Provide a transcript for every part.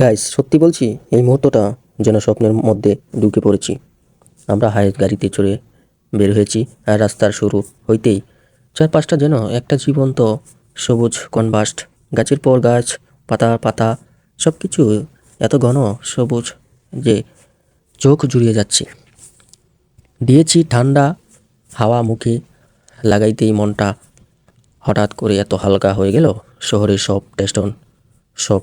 Guys সত্যি বলছি, এই মুহূর্তটা যেন স্বপ্নের মধ্যে ঢুকে পড়েছি। আমরা হায়ের গাড়িতে চড়ে বের হয়েছি আর রাস্তার শুরু হইতেই চারপাশটা যেন একটা জীবন্ত, সবুজ কনভাস্ট গাছের পর গাছ, পাতা পাতা সব কিছু এত ঘন, সবুজ যে চোখ জুড়িয়ে যাচ্ছে। দিয়েছি ঠান্ডা হাওয়া মুখে লাগাইতেই মনটা হঠাৎ করে এত হালকা হয়ে গেল শহরের সব টেস্টন, সব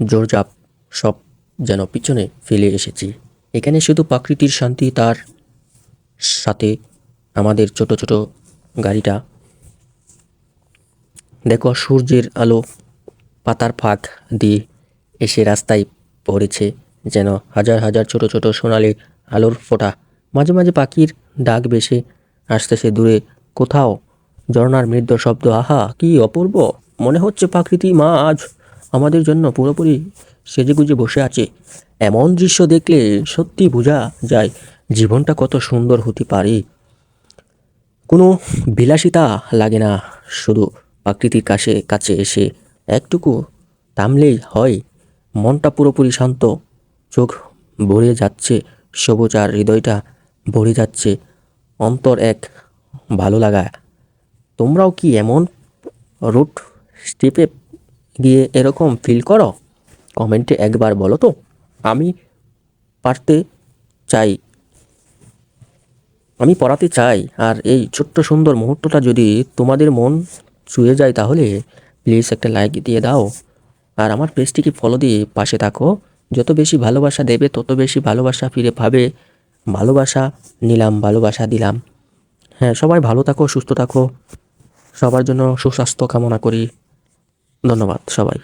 জোরজাপ সব যেন পিছনে ফেলে এসেছি। এখানে শুধু প্রাকৃতির শান্তি তার সাথে আমাদের ছোট ছোট গাড়িটা। দেখো সূর্যের আলো পাতার ফাঁক দিয়ে এসে রাস্তায় পড়েছে, যেন হাজার হাজার ছোট ছোট সোনালি আলোর ফোঁটা। মাঝে মাঝে পাখির ডাক বেশে আসতেছে দূরে কোথাও ঝর্ণার মৃদ্য শব্দ, আহা, কি অপূর্ব! মনে হচ্ছে প্রকৃতি মা আজ আমাদের জন্য পুরোপুরি সেজেগুজে বসে আছে। এমন দৃশ্য দেখলে সত্যি বোঝা যায় জীবনটা কত সুন্দর হতে পারে। কোনো বিলাসিতা লাগে না, শুধু প্রাকৃতির কাছে কাছে এসে একটুকু থামলেই হয়। মনটা পুরোপুরি শান্ত, চোখ ভরে যাচ্ছে, সবুজ আর হৃদয়টা ভরে যাচ্ছে। অন্তর এক ভালো লাগা। তোমরাও কি এমন রুট স্টেপে গিয়ে এরকম ফিল করো? কমেন্টে একবার বলো তো। আমি পারতে চাই। আমি পড়াতে চাই। আর এই ছোট্ট সুন্দর মুহূর্তটা যদি তোমাদের মন ছুঁয়ে যায় তাহলে প্লিজ একটা লাইক দিয়ে দাও। আর আমার পেজটিকে ফলো দিয়ে পাশে থাকো। যত বেশি ভালোবাসা দেবে, তত বেশি ভালোবাসা ফিরে পাবে। ভালোবাসা নিলাম, ভালোবাসা দিলাম। হ্যাঁ সবাই ভালো থাকো, সুস্থ থাকো। সবার জন্য সুস্বাস্থ্য কামনা করি। ধন্যবাদ সবাই